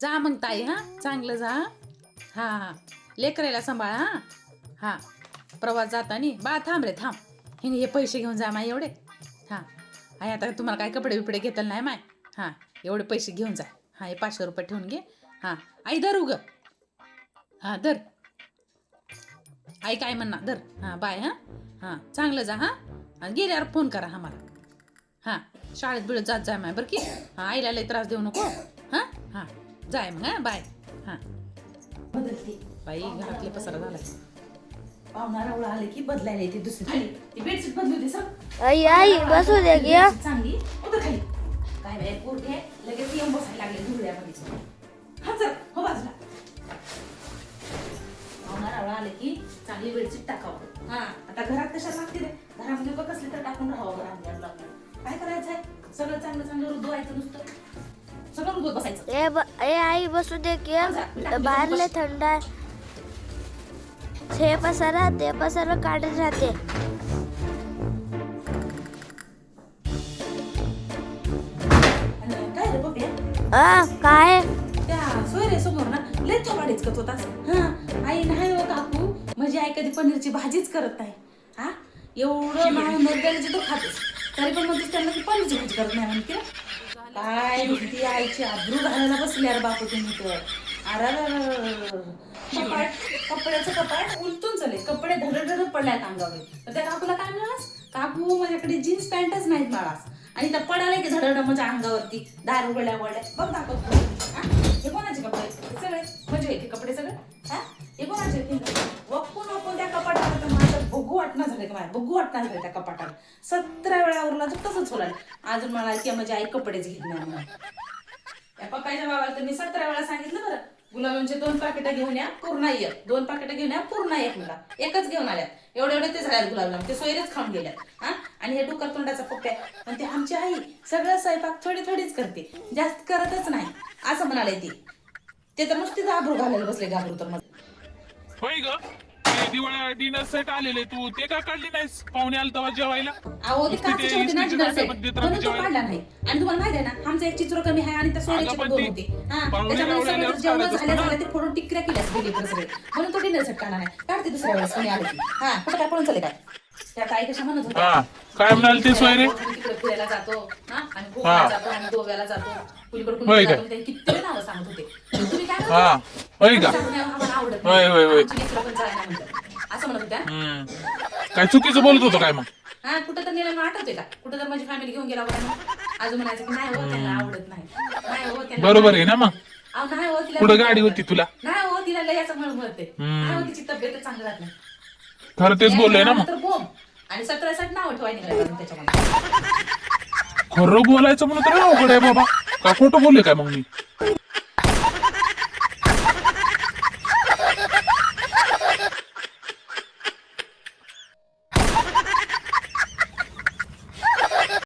जा मग ताई हा? चांगलं जा हा? हा. लेकरायला सांभाळ हा? हा. प्रवास जातानी बा थांब रे थांब. हे हे पैसे घेऊन जा माय एवढे. हां. आई आता तुम्हाला काय कपडे बिपडे घेतलं नाही माय? हां. एवढे पैसे घेऊन जा. हां हे पाचशे रुपये ठेवून घे. हां. आई धर उग. हां धर. आई काय म्हणणार धर. हां बाय हां? हां. चांगलं जा हां? आणि गेल्यावर फोन करा आम्हाला. हां. शाळेत बिळत जात जाय माय बरं की. हां आईला लई त्रास देऊ नको हां? हां. जाय मग हां बाय. हां. बदलते. बाई घरातले पसारा झालाय आले की बदलायला येते दुसरी. खाली ती बेडशीट बदलू दे सर. आई आई बसू दे की हं. चांगली उतर खाली. काय पोरगे लगेच येऊन बसायला लागले धुळ्यामध्ये हा चल हो बाजूला. आले की चांगली बेडशीट टाकावं. हा आता घरात कशा लागते रे? घरामध्ये बघ कसली तर टाकून राहावं घरामध्ये आपलं. काय करायचंय? सगळं चांगलं चांगलं रुजवायचं नुसतं. बसायचं. ए ब- ए आई बसू दे की. बाहेर लय थंड आहे. हे पसारा ते पसारा काढत राहते. आणि काय रे अ काय? त्या सोयरे समोर ना लय करत होतास. हा आई नाही हो काकू. म्हणजे आई कधी पनीरची भाजीच करत नाही. हा? एवढं नाही मर्द्याला तो खातोस तरी पण म्हणतेस त्यांना की पनीरची भाजी करत नाही म्हणते. काय ती आईची आब्रू घालायला बसली अरे बापू तुम्ही तर. अरे कपाट कपड्याचं कपाट उलटून चाले कपडे धडधड पडल्यात अंगावर. तर त्या काकूला काय मिळालास काकू माझ्याकडे जीन्स पॅन्टच नाहीत बाळास. आणि त्या पडाले की धडधड माझ्या अंगावरती. दार उघडल्या उघडल्या बघ दाखवतो हा? कोणाचे कपडे? सगळे? म्हणजे हे कपडे सगळे? हा? हे कोणाचे? बघू का माझ्या बघू वाटणं झालं त्या कपाटात. सतरा वेळा उरला तर तसंच होणार. अजून मला की माझी आई कपडेच घेत नाही म्हणून. त्या पप्पाच्या बाबाला तर मी सतरा वेळा सांगितलं बरं. गुलाबांचे दोन पाकिटं घेऊन या पूर्ण एक. दोन पाकिटं घेऊन या पूर्ण एक मुला. एकच घेऊन आल्यात एवढे एवढे ते झाल्यात गुलाबजाम ते सोयरेच खाऊन गेल्यात. हा? आणि हे डुकर तोंडाचा पप्प्या पण ते आमची आई सगळं स्वयंपाक थोडी थोडीच करते. जास्त करतच नाही. असं म्हणाले ती. ते तर नुसती घाबरू घालायला बसले घाबरू तर मग. होय ग? दिवाळी डिनर सेट आलेले तू. ते का काढली नाहीस? पाहुणे आलं तेव्हा जेवायला? अहो ते नुसती काचेचे ते होते ना इस्त्रीच्या डिनर सेट डब्यामध्ये तर म्हणून तो जेवायला- काढला नाही. आणि तुम्हाला माहिती आहे ना आमचा एक चित्र कमी आहे आणि त्या सोन्याचे अगं, पण पण दोन ते होते. हा पाहुणे त्याच्यामुळे सगळं लावल्यावर जेवण काढत झाल्या असतो ना. झाल्या ते फोडून टिकऱ्या केल्यास गेले म्हणून तो डिनर सेट काढला नाही. काढते दुसऱ्या वेळेस कोणी आले की. हा कुठं काय पळून चाले काय? त्या ताई कशा म्हणत होत्या? हा काय म्हणाल ते सोयरे? आम्ही तिकडे फिरायला जातो. हा आणि हा. गोव्याला जातो आणि गोव्याला जातो. कुणीकडे होय कुणीकडे काय? जातो. ते किती नावं सांगत होते. तुम्ही काय म्हणत? हा? होय का? आम्हाला आवडत होय, होय, होय. नाही. आमची लेकरं पण जायला म्हणतात. असं म्हणत होत्या. काय चुकीचं बोलत होतो काय मग? हा कुठं तर नेलं आठवते का? कुठं तर माझी फॅमिली घेऊन गेला होता अजून म्हणायचं की नाही हो त्यांना आवडत नाही. नाही हो त्यांना बरोबर आहे ना मग? अहो, नाही हो तिला पुढं गाडी होती तुला? नाही. हो तिला लय. नाही हो तिची तब्येत चांगली राहत नाही. खरं तेच बोललोय ना मग? तर बोम आणि सतरा साठी नाव ठेवाय निघाले त्याच्यामध्ये. खरं बोलायचं म्हणून तर अवघड आहे बाबा. का खोटं बोलले काय मग मी?